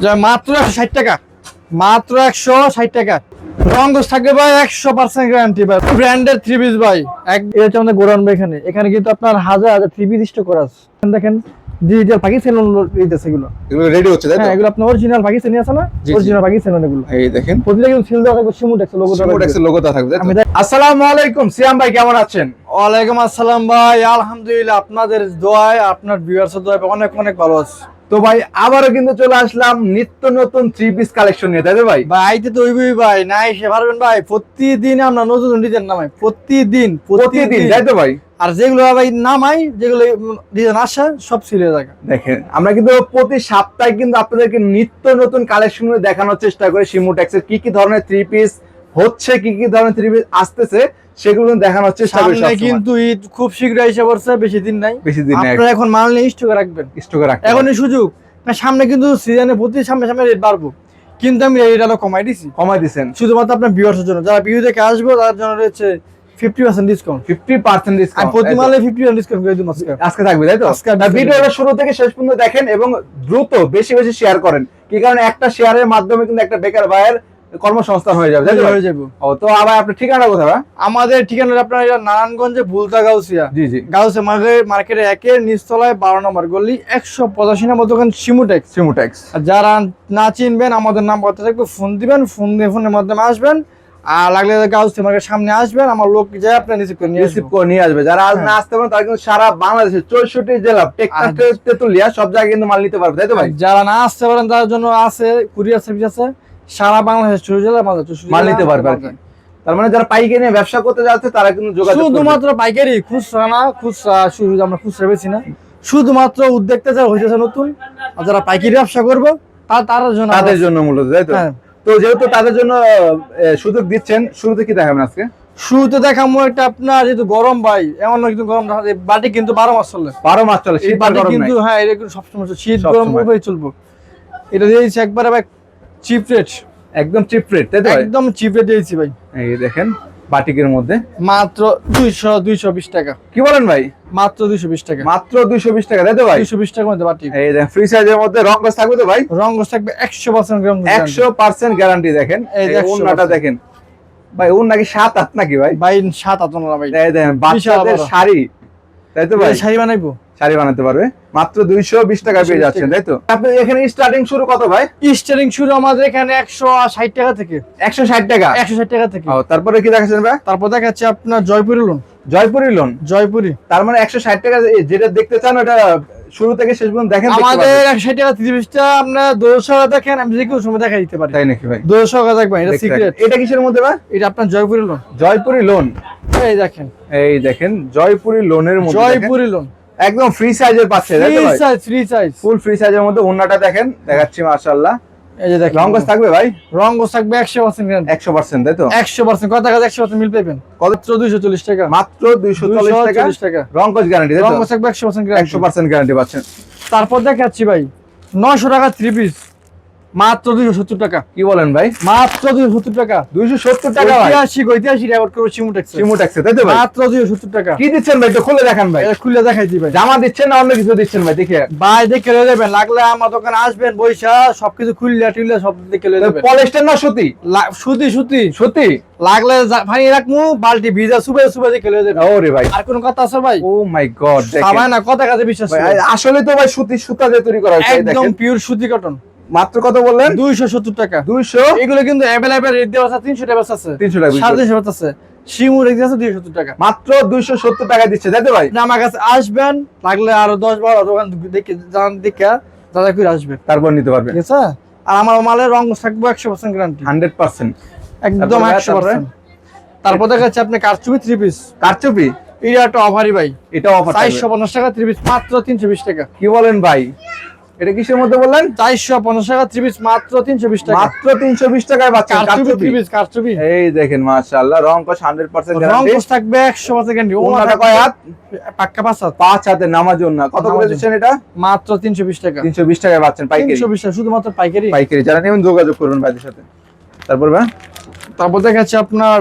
যা মাত্র একশো ষাট টাকা। মাত্র একশো ষাট টাকা। রঙ্গস থাকবে ভাই একশো পার্সেন্ট গ্যারান্টি ভাই। ব্র্যান্ডের থ্রি পিস ভাই। এক এটা হচ্ছে আমাদের গোডাউন এখানে। এখানে কিন্তু আপনার হাজার হাজার থ্রি পিস স্টক করা আছে। দেখেন ডিজিটাল পাকিস্তানি দিতেছে এগুলো। এগুলো রেডি হচ্ছে তাই এগুলো আপনার অরিজিনাল পাকিস্তানি আছে না? জি, জি। অরিজিনাল পাকিস্তানি এগুলো। এই দেখেন। প্রতিটা কিন্তু সিল দেওয়া থাকবে সিমুট একটা লোগো দেওয়া থাকবে। সিমোটেক্সের লোগোটা থাকবে তাই তো? আমি দেখ- আসসালামু আলাইকুম সিয়াম ভাই কেমন আছেন? ওয়ালাইকুম আসসালাম ভাই আলহামদুলিল্লাহ আপনাদের দোয়ায় আপনার ভিউয়ার্সের দোয়ায় অনেক অনেক ভালো আছে। তো ভাই আবারও কিন্তু চলে আসলাম নিত্য নতুন থ্রি পিস কালেকশন নিয়ে তাই ভাই? ভাই আইতে তো ওইবই ভাই না এসে পারবেন ভাই প্রতিদিন আমরা নতুন ডিজাইন নামাই প্রতিদিন প্রতিদিন। তাই তো ভাই? আর যেগুলো ভাই নামাই যেগুলো ডিজাইন আসে সব সিলে থাকে। দেখেন আমরা কিন্তু প্রতি সপ্তাহে কিন্তু আপনাদেরকে নিত্য নতুন কালেকশন দেখানোর চেষ্টা করি। সিমোটেক্সের কি কি ধরনের থ্রি পিস হচ্ছে কি কি ধরনের থ্রি পিস আসতেছে। সেগুলো দেখানোর চেষ্টা করি সামনে কিন্তু ঈদ খুব শীঘ্রই এসে পড়ছে বেশি দিন নাই। বেশি দিন নাই। আপনারা এখন মাল নিয়ে স্টকে রাখবেন। স্টকে রাখতে এখনই সুযোগ। সামনে কিন্তু সিজনে প্রতি সামনে সামনে রেট বাড়বো। কিন্তু আমি রেট আলো কমাই দিছি। কমাই দিছেন। শুধুমাত্র আপনার ভিউয়ার্সের জন্য। যারা ভিউ দেখে আসব তার জন্য রয়েছে fifty percent discount fifty percent discount প্রতি মালে ফিফটি ডিসকাউন্ট করে আজকে। আজকে থাকবে তাই তো? ভিডিওটা শুরু থেকে শেষ পর্যন্ত দেখেন এবং দ্রুত বেশি বেশি শেয়ার করেন। কি কারণে? একটা শেয়ারের মাধ্যমে কিন্তু একটা বেকার ভাইয়ের কর্মসংস্থান হয়ে যাবে হয়ে যাব। ও তো আবার আপনার ঠিকানা কোথায় আমাদের ঠিকানা আপনার এটা নারায়ণগঞ্জে বুলতা গাউসিয়া। জি জি। গাউসিয়া মার্কেট মার্কেটে একের নিচতলায় বারো নম্বর গলি একশো পঁচাশি নম্বর দোকান সিমুটেক্স। সিমুটেক্স। যারা না চিনবেন আমাদের নাম করতে থাকবে ফোন দিবেন ফোন দিয়ে ফোনের মাধ্যমে আসবেন। আর লাগলে গাউসিয়া মার্কেট সামনে আসবেন আমার লোক যায় আপনার রিসিভ করে নিয়ে রিসিভ করে নিয়ে আসবে। যারা আজ হ্যাঁ। না আসতে পারেন তারা কিন্তু সারা বাংলাদেশের চৌষট্টি জেলা টেকনাফ তেতুলিয়া সব জায়গায় কিন্তু মাল নিতে পারবে তাই তো ভাই? যারা না আসতে পারেন তার জন্য আছে কুরিয়ার সার্ভিস আছে। সারা বাংলাদেশ চৌষট্টি জেলা মাল মাল নিতে পারবে আর কি। তার মানে যারা পাইকারি নিয়ে ব্যবসা করতে যাচ্ছে তারা কিন্তু যোগাযোগ শুধুমাত্র পাইকারি খুচরা না খুচরা শুধু আমরা খুচরা বেছি না। শুধুমাত্র উদ্যোক্তা যারা হয়েছে নতুন আর যারা পাইকারি ব্যবসা করব তা তার জন্য তাদের জন্য মূলত তাই তো? হ্যাঁ। তো যেহেতু তাদের জন্য সুযোগ দিচ্ছেন শুরুতে কি দেখাবেন আজকে? শুরুতে দেখামো একটা আপনার যেহেতু গরম ভাই এমন কিন্তু গরম বাটি কিন্তু বারো মাস চলে। বারো মাস চলে শীত বাটি কিন্তু হ্যাঁ এটা কিন্তু সবসময় শীত গরম। উভয় চলবো। এটা দিয়েছি একবারে চিপ রেট একদম চিপ রেট তাই তো একদম চিপ রেট দিয়েছি ভাই। এই দেখেন বাটিকের মধ্যে। মাত্র দুইশো দুইশো বিশ টাকা। কি বলেন ভাই? মাত্র দুইশো বিশ টাকা। মাত্র দুইশো বিশ টাকা তাই তো ভাই? দুইশো বিশ টাকার মধ্যে বাটি। এই দেখেন ফ্রি সাইজের মধ্যে রং কস থাকবে তো ভাই? রঙ থাকবে একশো পার্সেন্ট একশো পার্সেন্ট গ্যারান্টি দেখেন। এই এই যে 100% ওন্নাটা দেখেন। ভাই ওন নাকি সাত আট নাকি ভাই? ভাই সাত আতনা ভাই। এই দেখেন বাচ্চাদের শাড়ি তাই তো ভাই? শাড়ি বানাইবো? শাড়ি বানাতে পারবে। মাত্র দুইশো বিশ টাকা পেয়ে যাচ্ছেন তাই তো? আপনি এখানে স্টার্টিং শুরু কত ভাই? স্টারিং শুরু আমাদের এখানে একশো ষাট টাকা থেকে। একশো ষাট টাকা? একশো ষাট টাকা থেকে। তারপরে কি দেখাচ্ছেন ভাই? তারপর দেখাচ্ছে আপনার জয়পুরি লোন জয়পুরি লোন জয়পুরি। তার মানে একশো ষাট টাকা যেটা দেখতে চান ওটা শুরু থেকে শেষ পর্যন্ত দেখেন আমাদের একশো টাকা তিরিশটা আপনার দুশো দেখেন আমি যে কোনো সময় দেখা দিতে পারি। তাই নাকি ভাই? দুশো টাকা দেখবেন এটা সিক্রেট এটা কিসের মধ্যে ভাই? এটা আপনার জয়পুরি লোন জয়পুরি লোন এই দেখেন। এই দেখেন জয়পুরি লোনের মধ্যে জয়পুরি লোন একদম ফ্রি সাইজের পাচ্ছে free size free size full free সাইজের মধ্যে ওন্নাটা দেখেন দেখাচ্ছি মাশাআল্লাহ। এই যে দেখেন। রং থাকবে ভাই? রং থাকবে একশো পার্সেন্ট গ্যারান্টি একশো পার্সেন্ট তাই তো? একশো পার্সেন্ট। কত টাকা একশো পার্সেন্ট মিল পাবেন? কত? কত দুইশো চল্লিশ টাকা। মাত্র দুইশো চল্লিশ টাকা। 240 টাকা। রং গ্যারান্টি তাই তো? গোছ থাকবে 100% গ্যারান্টি 100% গ্যারান্টি পাচ্ছেন। তারপর দেখাচ্ছি ভাই নয়শো টাকা 3 পিস মাত্র দুইশো সত্তর টাকা। কি বলেন ভাই? মাত্র দুইশো সত্তর টাকা। দুইশো সত্তর টাকা ঐতিহাসিক ঐতিহাসিক রেকর্ড করব সিমুটেক্স সিমুটেক্সে তাই তো ভাই? মাত্র দুইশো সত্তর টাকা। কি দিচ্ছেন ভাই? একটু খুলে দেখান ভাই। খুলে দেখাইছি ভাই। জামা দিচ্ছেন না অন্য কিছু দিচ্ছেন ভাই? দেখে। ভাই দেখে লয়ে যাবেন। লাগলে আমার দোকানে আসবেন বৈশা সবকিছু খুললে টুললে সব দেখে লয়ে যাবেন। পলিস্টার না সুতি? সুতি সুতি। সুতি? লাগলে পানি রাখমু বালতি ভিজা সুবে সুবে দেখে লয়ে যাবেন। ওরে ভাই। আর কোন কথা আছে ভাই? ও মাই গড সবাই না কথা কাছে বিশ্বাস আসলে তো ভাই সুতি সুতা দিয়ে তৈরি করা হয়েছে একদম দেখেন। পিওর সুতি কটন মাত্র কত বললেন? দুইশো সত্তর টাকা। দুইশো? এগুলো কিন্তু অ্যাভেলেবেল রেট দেওয়া আছে তিনশো টাকা আছে। তিনশো টাকা সাড়ে তিনশো আছে। শিমু আছে দুইশো সত্তর টাকা। মাত্র দুইশো সত্তর টাকা দিচ্ছে তাই ভাই? আমার কাছে আসবেন লাগলে আরও দশ বারো দোকান দেখে জান দেখে দাদা করে আসবেন তারপর নিতে পারবেন ঠিক আছে? আর আমার মালের রং থাকব একশো পার্সেন্ট গ্যারান্টি হান্ড্রেড পার্সেন্ট। একদম একশো পার্সেন্ট তারপর দেখা যাচ্ছে আপনি কারচুপি থ্রি পিস কারচুপি? এটা একটা অফারই ভাই। এটা অফার চারশো পঞ্চাশ টাকা থ্রি পিস মাত্র তিনশো বিশ টাকা। কি বলেন ভাই? এটা কিসের মধ্যে বললেন? চারশো পঞ্চাশ টাকা থ্রি পিস মাত্র তিনশো বিশ টাকা। মাত্র তিনশো বিশ টাকায় পাচ্ছেন কারচুপি থ্রি পিস কারচুপি এই দেখেন মাশাআল্লাহ রং কস হান্ড্রেড পার্সেন্ট রং গ্যারান্টি কোর্স থাকবে একশো পার্সেন্ট গ্যারান্টি ওনাটা কয় হাত? পাক্কা পাঁচ হাত। পাঁচ হাতে নামার জন্য কত করে। দিচ্ছেন এটা? মাত্র তিনশো বিশ টাকা। তিনশো বিশ টাকায় পাচ্ছেন পাইকারি। তিনশো বিশ টাকা শুধুমাত্র পাইকারি। পাইকারি। যারা নেবেন যোগাযোগ করবেন ভাইদের সাথে। তারপর ভাই? তারপর দেখা যাচ্ছে আপনার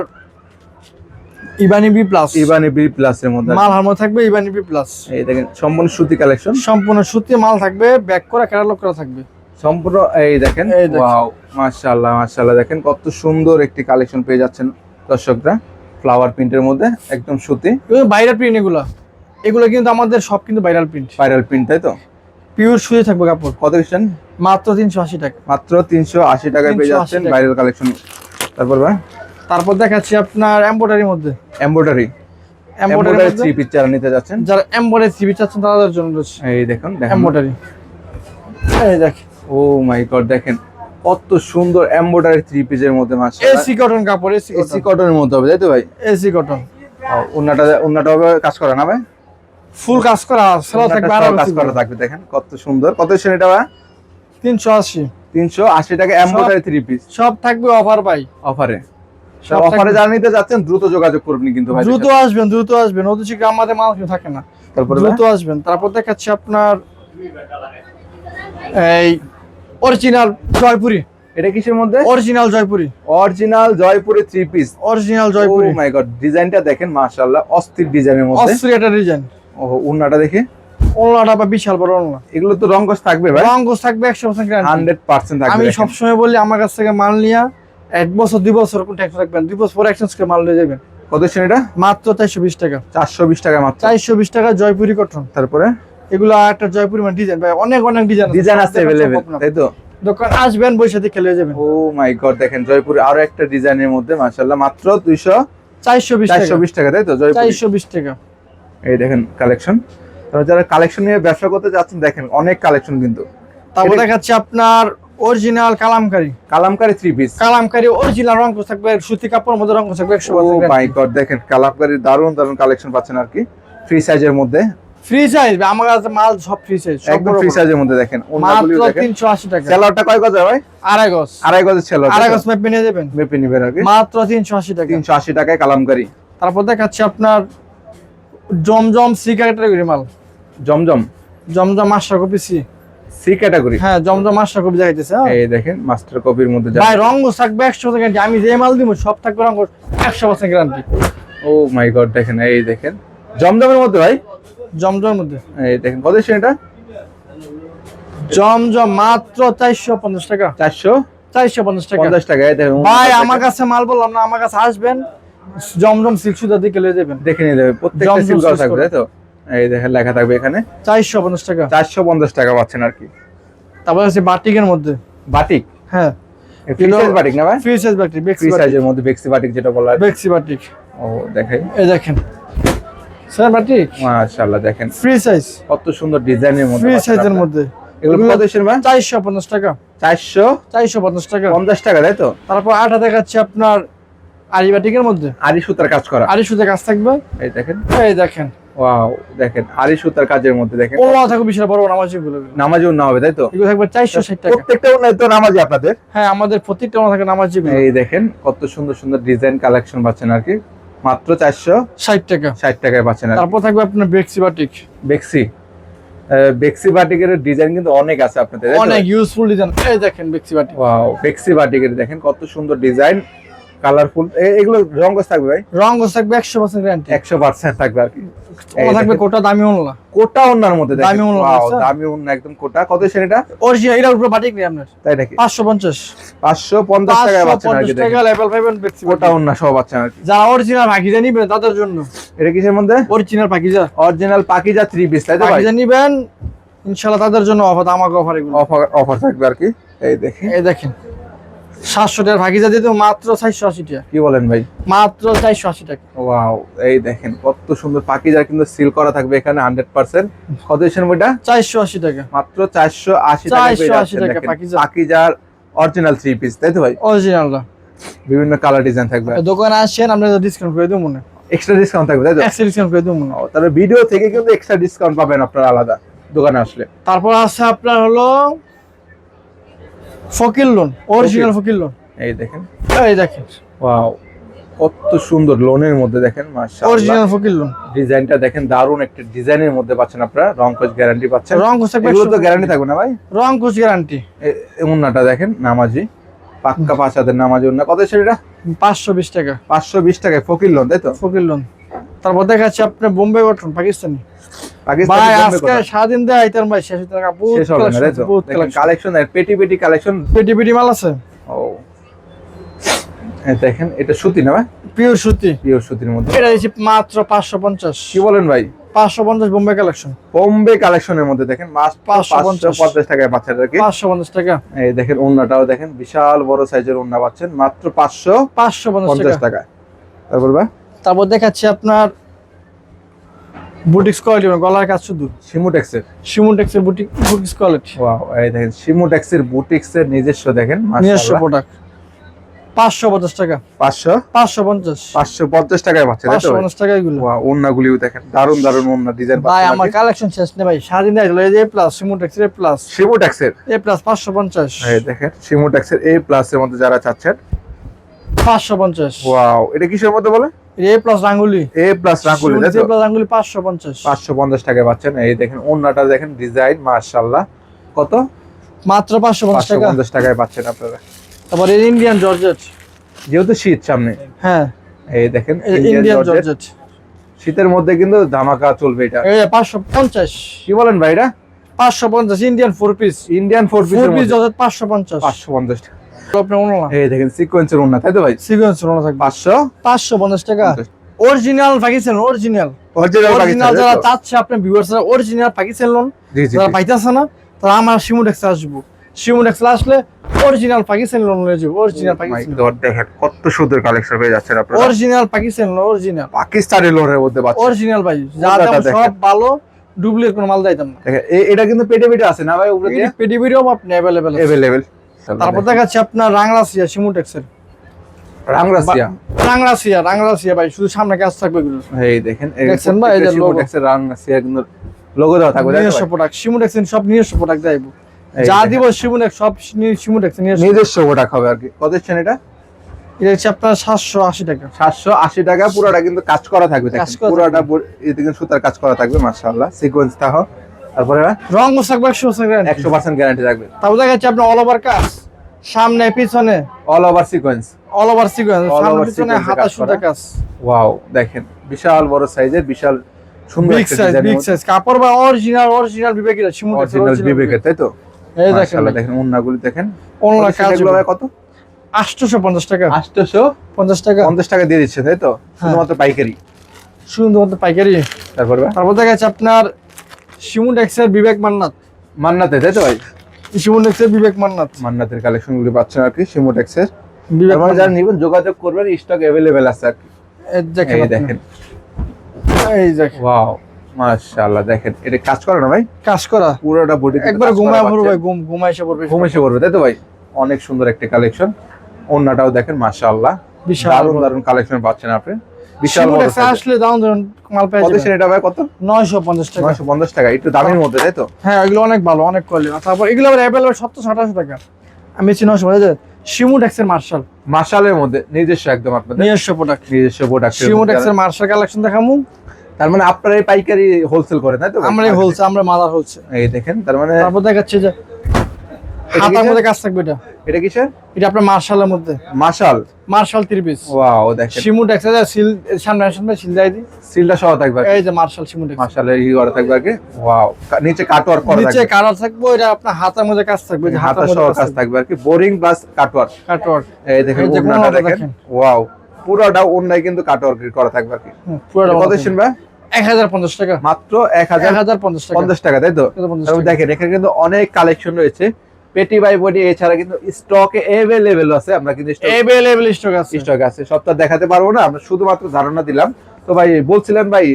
ইবানি বি প্লাস ইবানি বি প্লাস এর মধ্যে মাল হারমো থাকবে ইবানি বি প্লাস এই দেখেন সম্পূর্ণ সুতি কালেকশন সম্পূর্ণ সুতি মাল থাকবে ব্যাক করা ক্যাটালগ করা থাকবে। সম্পূর্ণ এই দেখেন। ওয়াও মাশাআল্লাহ মাশাআল্লাহ দেখেন কত সুন্দর একটি কালেকশন পেয়ে যাচ্ছেন দর্শকরা। ফ্লাওয়ার প্রিন্টের মধ্যে একদম সুতি। ভাইরাল প্রিন্ট এগুলো। এগুলো কিন্তু আমাদের সব কিন্তু ভাইরাল প্রিন্ট ভাইরাল প্রিন্ট তাই তো? পিওর শুয়ে থাকবে কাপড়। কত দিচ্ছেন? মাত্র তিনশো আশি টাকা। মাত্র তিনশো আশি টাকায় পেয়ে যাচ্ছেন ভাইরাল কালেকশন তারপর ভাই? তারপর দেখাচ্ছি আপনার এম্বয়ডারির মধ্যে। এমব্রয়ডারি এমব্রয়ডারি থ্রি পিস যারা নিতে যাচ্ছেন। যারা এম্বয়ডারি থ্রি পিস চাচ্ছেন তাদের জন্য রয়েছে। এই দেখুন দেখেন। এম্বয়ডারি এই দেখ ও মাই গড দেখেন কত সুন্দর এমব্রয়ডারি থ্রি পিসের মধ্যে মাশাআল্লাহ। এসি কটন কাপড় এসি এসি কটনের মধ্যে হবে তাই তো ভাই? এসি কটন উন্নাটা উন্নাটা হবে কাজ করা না ভাই? ফুল কাজ করা সেলাও থাকবে আরও কাজ করা থাকবে দেখেন কত সুন্দর। কত শ্রেণীটা ভাই? তিনশো আশি। তিনশো আশি টাকা এমব্রয়ডারি থ্রি পিস সব থাকবে অফার ভাই। অফারে অফারে যারা নিতে যাচ্ছেন দ্রুত যোগাযোগ করবেন কিন্তু ভাই দ্রুত আসবেন দ্রুত আসবেন। অত শীঘ্র আমাদের মাল কেউ থাকে না। তারপরে দ্রুত আসবেন। তারপর দেখাচ্ছি আপনার এই অরিজিনাল জয়পুরি। এটা কিসের মধ্যে? Original Jaipuri. Original Jaipuri three piece original Jaipuri. My god ডিজাইনটা দেখেন মাশাআল্লাহ অস্থির ডিজাইনের মধ্যে। অস্থির একটা ডিজাইন ও উন্নাটা দেখে। ওলনাটা বা বিশাল বড় ওলনা এগুলো তো রঙ্গস থাকবে ভাই? রং গোছ থাকবে একশো পার্সেন্ট গ্যারান্টি হান্ড্রেড পার্সেন্ট থাকবে আমি সবসময় বলি আমার কাছ থেকে মাল নিয়া এক বছর দুই বছর কোন ট্যাক্স রাখবেন দুই বছর পরে এক্সচেঞ্জ করে মাল নিয়ে যাবেন। কত শ্রেণীটা মাত্র চারশো বিশ টাকা। চারশো বিশ টাকা মাত্র। চারশো বিশ টাকা জয়পুরি কটন তারপরে? এগুলো একটা জয়পুরি মানে ডিজাইন ভাই অনেক অনেক ডিজাইন ডিজাইন আছে অ্যাভেলেবেল তাই তো দোকান আসবেন দিয়ে খেলে যাবেন। ও মাই গড দেখেন জয়পুরে আরও একটা ডিজাইনের মধ্যে মাশাআল্লাহ মাত্র দুইশো চারশো বিশ চারশো টাকা বিশ টাকা তাই তো জয়পুরি? চারশো বিশ টাকা। এই দেখেন কালেকশন যারা কালেকশন নিয়ে ব্যবসা করতে যাচ্ছেন দেখেন অনেক কালেকশন কিন্তু। তারপর এটা- দেখাচ্ছি আপনার original Kalamkari Kalamkari three piece Kalamkari original রং থাকবে সুতি কাপড়ের মধ্যে রং থাকবে একশো ও মাই গড দেখেন কালেকশন পাচ্ছেন আর কি। ফ্রি সাইজের মধ্যে। ফ্রি সাইজ আমার কাছে মাল সব ফ্রি সাইজ একদম ফ্রি সাইজের মধ্যে দেখেন মাত্র দেখেন। তিনশো আশি টাকা। সেলারটা কয় গজ ভাই? আড়াই গজ। আড়াই গজের সেলার আড়াই গজ মেপে নিয়ে যাবেন? মেপে নিবেন আর কি। মাত্র তিনশো আশি টাকা। তিনশো আশি টাকায় কালামকারি তারপর দেখাচ্ছি আপনার জমজম সি ক্যাটাগরি মাল। Zamzam. Zamzam master copy C C category. হ্যাঁ জমজম মাস্টার কপি দেখাইতেছে হ্যাঁ? এই দেখেন মাস্টার কপির মধ্যে ভাই রং থাকবে একশো গ্যারান্টি আমি যে মাল দিব সব থাকবে রং একশো percent guarantee oh my god দেখেন এই দেখেন। জমজমের মধ্যে ভাই? জমজমের মধ্যে। এই দেখেন কত শ্রেণীটা জমজম মাত্র চারশো পঞ্চাশ টাকা। চারশো? চারশো পঞ্চাশ টাকা। পঞ্চাশ টাকা এই দেখেন ভাই আমার কাছে মাল বললাম না আমার কাছে আসবেন জমজম সিল্ক সুতা দেবেন দেখে নিয়ে যাবে প্রত্যেকটা জমজম সিল করা থাকবে। তাই তো? এই দেখেন লেখা থাকবে এখানে। চারশো পঞ্চাশ টাকা। চারশো পঞ্চাশ টাকা পাচ্ছেন আর কি। তারপর আছে বাটিকের মধ্যে। বাটিক? হ্যাঁ। বাটিক না ভাই? ফ্রি সাইজ বাটিক ফ্রি সাইজের মধ্যে বেক্সি বাটিক যেটা বলা হয়। বেক্সি বাটিক। ও দেখাই। এই দেখেন। Sir batik? মাশাআল্লাহ দেখেন। ফ্রি সাইজ কত সুন্দর ডিজাইনের মধ্যে ফ্রি সাইজের মধ্যে। এগুলো কত ভাই? টাকা। চারশো? চারশো পঞ্চাশ টাকা। পঞ্চাশ টাকা তাই তো? তারপর আটা দেখাচ্ছি আপনার আরি বাটিকের মধ্যে। আরি সুতার কাজ করা। আরি সুতে কাজ থাকবে। এই দেখেন। এই দেখেন। ওয়াও দেখেন আরি সুতার কাজের মধ্যে দেখেন। ওলা থাকবে বিশাল বড় নামাজ এগুলো নামাজি উন্না হবে তাই তো? এগুলো থাকবে চারশো ষাট টাকা। প্রত্যেকটা উন্নয় তো নামাজি আপনাদের? হ্যাঁ আমাদের প্রত্যেকটা ওনা থাকে নামাজ এই দেখেন কত সুন্দর সুন্দর ডিজাইন কালেকশন পাচ্ছেন আর কি। মাত্র চারশো ষাট টাকা। ষাট টাকায় পাচ্ছেন আর তারপর থাকবে আপনার বেক্সি বাটিক বেক্সি বেক্সি বাটিকের ডিজাইন কিন্তু অনেক আছে আপনাদের অনেক ইউজফুল ডিজাইন এই দেখেন বেক্সি বাটিক ওয়াও বেক্সি বাটিকের দেখেন কত সুন্দর ডিজাইন কালারফুল। এগুলো রঙ্গস থাকবে ভাই? রং গোছ থাকবে? একশো পার্সেন্ট গ্যারান্টি একশো পার্সেন্ট থাকবে আর কি। থাকবে কোটা? দামি ওনলা কোটা ওন্নার মধ্যে দামি ওড়না দামি ওন্না একদম কোটা। কত শ্রেণীটা অরিজিনাল উপরে বাটিক নেই আপনার। তাই নাকি? টাকা কোটা ওন্না যারা নিবেন তাদের জন্য। এটা কিসের মধ্যে? Original Pakeezah original Pakeezah piece তাই তো ভাই? পাখিজা নিবেন ইনশাল্লাহ তাদের জন্য অফার আমাকে অফার এগুলো। অফার অফার থাকবে আর কি। এই দেখেন। এই দেখেন। সাতশো টাকার ভাগিজা দিতে মাত্র চারশো আশি টাকা। কি বলেন ভাই? মাত্র চারশো আশি টাকা। ওয়াও এই দেখেন কত সুন্দর পাকিজা কিন্তু সিল করা থাকবে এখানে হান্ড্রেড পার্সেন্ট কত এসের বইটা? চারশো আশি টাকা। মাত্র চারশো আশি টাকা 480 টাকা পাকিজা। পাকিজার অরিজিনাল থ্রি পিস তাই তো ভাই? অরিজিনালটা বিভিন্ন কালার ডিজাইন থাকবে। দোকানে আসছেন আমরা ডিসকাউন্ট করে দেবো মনে এক্সট্রা ডিসকাউন্ট থাকবে তাই তো? একশো ডিসকাউন্ট করে দেবো মনে তাহলে ভিডিও থেকে কিন্তু এক্সট্রা ডিসকাউন্ট পাবেন আপনারা আলাদা দোকানে আসলে। তারপর আছে আপনার হলো Fakir lawn original Fakir. Lawn. এই দেখেন। এই দেখেন। ওয়াও কত সুন্দর লোনের মধ্যে দেখেন মাশাআল্লাহ। Original Fakir lawn. ডিজাইনটা দেখেন দারুণ একটা ডিজাইনের মধ্যে পাচ্ছেন আপনারা রং কোচ গ্যারান্টি পাচ্ছেন। রং কোচ থাকবে এগুলো তো গ্যারান্টি থাকবে না ভাই? রং কোচ গ্যারান্টি উন্নাটা দেখেন নামাজি। পাক্কা পাঁচ হাতের নামাজি উন্না কত সেটা পাঁচশো বিশ টাকা। পাঁচশো বিশ টাকায় ফকির লোন তাই তো? ফকির লোন। তারপর দেখাচ্ছি আপনার বোম্বে কটন পাকিস্তানি। ভাই বোম্বে আজকে সারাদিন দেয় আইতাম ভাই শেষ হতে কাপড় শেষ হবে না দেখেন কালেকশন পেটি পেটি কালেকশন পেটি পেটি মাল আছে? ও। দেখেন এটা সুতি না ভাই? পিওর সুতি। পিওর সুতির মধ্যে। এটা দিচ্ছি মাত্র পাঁচশো পঞ্চাশ। কি বলেন ভাই? পাঁচশো পঞ্চাশ বোম্বে কালেকশন বোম্বে কালেকশনের মধ্যে দেখেন মাস পাঁচশো 550 পঞ্চাশ টাকায় পাচ্ছেন আর পাঁচশো পঞ্চাশ টাকা। এই দেখেন ওন্নাটাও দেখেন বিশাল বড় সাইজের ওন্না পাচ্ছেন মাত্র পাঁচশো পাঁচশো পঞ্চাশ পঞ্চাশ টাকা। টাকা তারপর ভাই? তারপর দেখাচ্ছি আপনার বুটিক্স কোয়ালিটি গলার কাজ শুধু। সিমুটেক্সের সিমুটেক্সের বুটিক বুটিক্স কোয়ালিটি ওয়াও এই দেখেন সিমুটেক্সের বুটিক্সের নিজস্ব দেখেন নিজস্ব প্রোডাক্ট পাঁচশো পঞ্চাশ টাকা। পাঁচশো? পাঁচশো পঞ্চাশ। পাঁচশো পঞ্চাশ টাকায় পাচ্ছেন তাই পাঁচশো? পঞ্চাশ টাকা এগুলো। ওয়াও ওন্নাগুলিও দেখেন দারুণ দারুণ ওন্না ডিজাইন ভাই আমার কালেকশন শেষ নেই ভাই সারাদিন দেয় A plus Simutex A plus সিমুটেক্সের A plus পাঁচশো পঞ্চাশ। এই দেখেন সিমুটেক্সের এ প্লাসের মধ্যে যারা চাচ্ছেন। পাঁচশো পঞ্চাশ। ওয়াও এটা কিসের মধ্যে বলে? এ প্লাস রাঙ্গুলি। এ প্লাস এ রাঙ্গুলি টাকায় পাচ্ছেন। এই দেখেন ওন্নাটা দেখেন ডিজাইন কত? মাত্র পাঁচশো পঞ্চাশ পাঁচশো টাকা পঞ্চাশ টাকায় পাচ্ছেন আপনারা। তারপর ইন্ডিয়ান জর্জেট যেহেতু শীত সামনে। হ্যাঁ। এই দেখেন ইন্ডিয়ান জর্জেট শীতের মধ্যে কিন্তু ধামাকা চলবে এটা। এই পাঁচশো পঞ্চাশ। কি বলেন ভাই এটা পাঁচশো পঞ্চাশ Indian four piece Indian four four piece georgette পাঁচশো পঞ্চাশ। পাঁচশো পঞ্চাশ টাকা। এই দেখেন সিকোয়েন্সের ওন্না তাই তো ভাই? সিকোয়েন্স ওনালা থাকবে। পাঁচশো? পাঁচশো পঞ্চাশ টাকা। Original Pakistan original original original যারা চাচ্ছে আপনি ভিউয়ার্স অরিজিনাল পাকিস্তান লোন জি জি যারা পাইতেছে না তারা আমার সিমুডেক্স আসব। সিমুডেক্স আসলে অরিজিনাল পাকিস্তান লোন যাবে অরিজিনাল পাকিস্তান দেখেন কত সুন্দর কালেকশন পেয়ে যাচ্ছেন আপনারা। Original Pakistan lawn original Pakistani লোনের মধ্যে পাচ্ছেন। অরিজিনাল ভাই যা ওটাটা দাম দেখেন। সব ভালো ডুপ্লিকেট কোনো মাল দিতাম না। এটা কিন্তু পেটে পেটে আছে না ভাই উপরে দিয়ে? পেডিবিরিও আপনি তারপর দেখাচ্ছি আপনার রাংলাসিয়া সিমুটেক্সের রাংরাসিয়া? রাংলাসিয়া রাংলাসিয়া ভাই শুধু সামনে কাজ থাকবে এগুলো। এই দেখেন দেখছেন ভাই, এই যে logo। রাংরাসিয়া কিন্তু লোগো দেওয়া থাকবে নিজস্ব? প্রোডাক্ট সিমুটেক্সের সব নিজস্ব প্রোডাক্ট এই যা। দিব সিমুটেক্স সব সিমুটেক্স নিজস্ব। প্রোডাক্ট হবে আর কি। কত দিচ্ছেন এটা? এটা হচ্ছে আপনার সাতশো আশি টাকা। সাতশো আশি টাকা পুরোটা কিন্তু কাজ করা থাকবে কাজ করা পুরোটা সুতার কাজ করা থাকবে মাশাআল্লাহ। সিকোয়েন্স তা হোক তারপরে রং থাকবে একশো পার্সেন্ট একশো পার্সেন্ট গ্যারান্টি থাকবে। তারপর দেখা যাচ্ছে আপনার অল ওভার কাজ। সামনে পিছনে। All over sequence all over sequence over পিছনে হাতা সুতা কাজ ওয়াও দেখেন বিশাল বড় সাইজের বিশাল সুন্দর বিগ সাইজ বিগ সাইজ কাপড় বা অরিজিনাল অরিজিনাল বিবেকের অরিজিনাল বিবেকের তাই তো? এই দেখেন। দেখেন ওন্নাগুলি দেখেন। অনলাইন কত কাজ কত? আটশোশো পঞ্চাশ টাকা। 850 পঞ্চাশ টাকা। পঞ্চাশ টাকা দিয়ে দিচ্ছে তাই তো? হ্যাঁ। শুধুমাত্র পাইকারি। শুধুমাত্র পাইকারি। তারপর? তারপর দেখা যাচ্ছে আপনার সিমুটেক্সের বিবেক মান্নাত। মান্নাতে তাই তো ভাই? সিমুটেক্সের বিবেক মান্নাত। মান্নাতের কালেকশন গুলি পাচ্ছেন আর কি সিমোটেক্সের বিবেক আপনারা যারা। নিবেন যোগাযোগ করবেন স্টক অ্যাভেলেবেল আছে আর কি। দেখেন এই। দেখেন। এই দেখেন। ওয়াও মাশাআল্লাহ দেখেন। এটা কাজ করে না ভাই? কাজ করা। পুরোটা বডি একবার ঘুমায় পড়বে ঘুম ঘুমায় এসে পড়বে। ঘুম এসে পড়বে তাই তো ভাই? অনেক সুন্দর একটা কালেকশন ওন্নাটাও দেখেন মাশাআল্লাহ। বিশাল দারুণ দারুণ কালেকশন পাচ্ছেন আপনি। বিশাল বড়। আসলে দাম ধরুন মাল পেয়ে যাবেন। ভাই কত? নয়শো পঞ্চাশ টাকা। নয়শো পঞ্চাশ টাকা একটু দামের মধ্যে তাই তো? হ্যাঁ এগুলো অনেক ভালো অনেক কোয়ালিটি তারপর এগুলো আবার অ্যাভেলেবল টাকা। আমি সিমুটেক্সের মার্শাল মাশালের মধ্যে নিজস্ব একদম আপনাদের? নিজস্ব প্রোডাক্ট নিজস্ব প্রোডাক্ট সিমুটেক্সের মার্শাল কালেকশন দেখামু। তার মানে আপনারা পাইকারি হোলসেল করেন তাই তো ভাই? আমরা হোলসে আমরা মাদার হোলসে এই দেখেন তার মানে তারপর দেখাচ্ছে যে হাতার মধ্যে কাজ থাকবে এটা। এটা কিসের? এটা আপনার মার্শালের মধ্যে। মার্শাল? থ্রি পিস ওয়াও দেখেন। সিমুটেক্স সিল সামনে সামনে সিল দেয় দিই সিলটা সহ থাকবে এই যে মার্শাল ই করা থাকবে আগে ওয়াও নিচে কাটওয়ার্ক করা নিচে থাকবে। থাকবে এটা আপনার হাতার মধ্যে কাজ থাকবে যে হাতার সহ কাজ থাকবে। আর কি। বোরিং প্লাস কাটওয়ার্ক কাটওয়ার্ক এই দেখেন দেখেন। ওয়াও পুরোটা ওন্নায় কিন্তু কাটওয়ার্ক করা থাকবে আর কি। পুরো কত শুনবে এক হাজার পঞ্চাশ টাকা। মাত্র এক হাজার পঞ্চাশ টাকা। তাই তো? 1050 তারপর টাকা। দেখেন এখানে কিন্তু অনেক কালেকশন রয়েছে। পেটি বাই বডি এছাড়া কিন্তু স্টকে এভেলেবেল আছে আমরা কিন্তু স্টক এভেলেবল স্টক আছে। স্টক আছে। সব তো আর দেখাতে পারব না আমরা শুধুমাত্র ধারণা দিলাম। তো ভাই বলছিলেন ভাই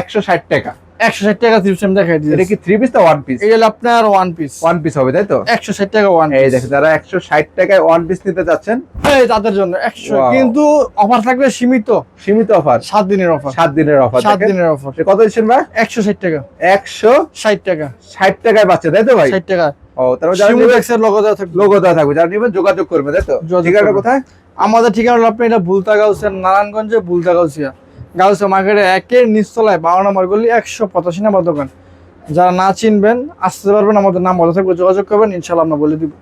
একশো ষাট টাকা। একশো ষাট টাকা সিস্টেম দেখাই এটা কি থ্রি পিস না ওয়ান পিস এই হলো আপনার ওয়ান পিস ওয়ান পিস হবে তাই তো? একশো ষাট টাকা ওয়ান এই দেখেন যারা একশো ষাট টাকায় ওয়ান পিস নিতে চাচ্ছেন এই তাদের জন্য একশো. কিন্তু অফার থাকবে সীমিত। সীমিত অফার সাত দিনের অফার সাত দিনের অফার সাত দিনের অফার কত দিচ্ছেন ভাই? একশো ষাট টাকা। একশো ষাট টাকা। ষাট টাকায় পাচ্ছে তাই তো ভাই? ষাট টাকা। ও তারপর যারা সিমুটেক্সের লোগো দেওয়া থাকবে। লোগো দেওয়া থাকবে। যারা নেবেন যোগাযোগ করবে তাই তো? ঠিকানা কোথায়? আমাদের ঠিকানা হলো আপনি এটা নারায়ণগঞ্জে ভুলতা গাউসিয়া গাউসিয়া মার্কেটে একের নিচতলায় বারো নম্বর গলি একশো পঁচাশি নম্বর দোকান। যারা না চিনবেন আসতে পারবেন আমাদের নাম বলা থাকবে যোগাযোগ করবেন ইনশাল্লাহ আমরা বলে দিব।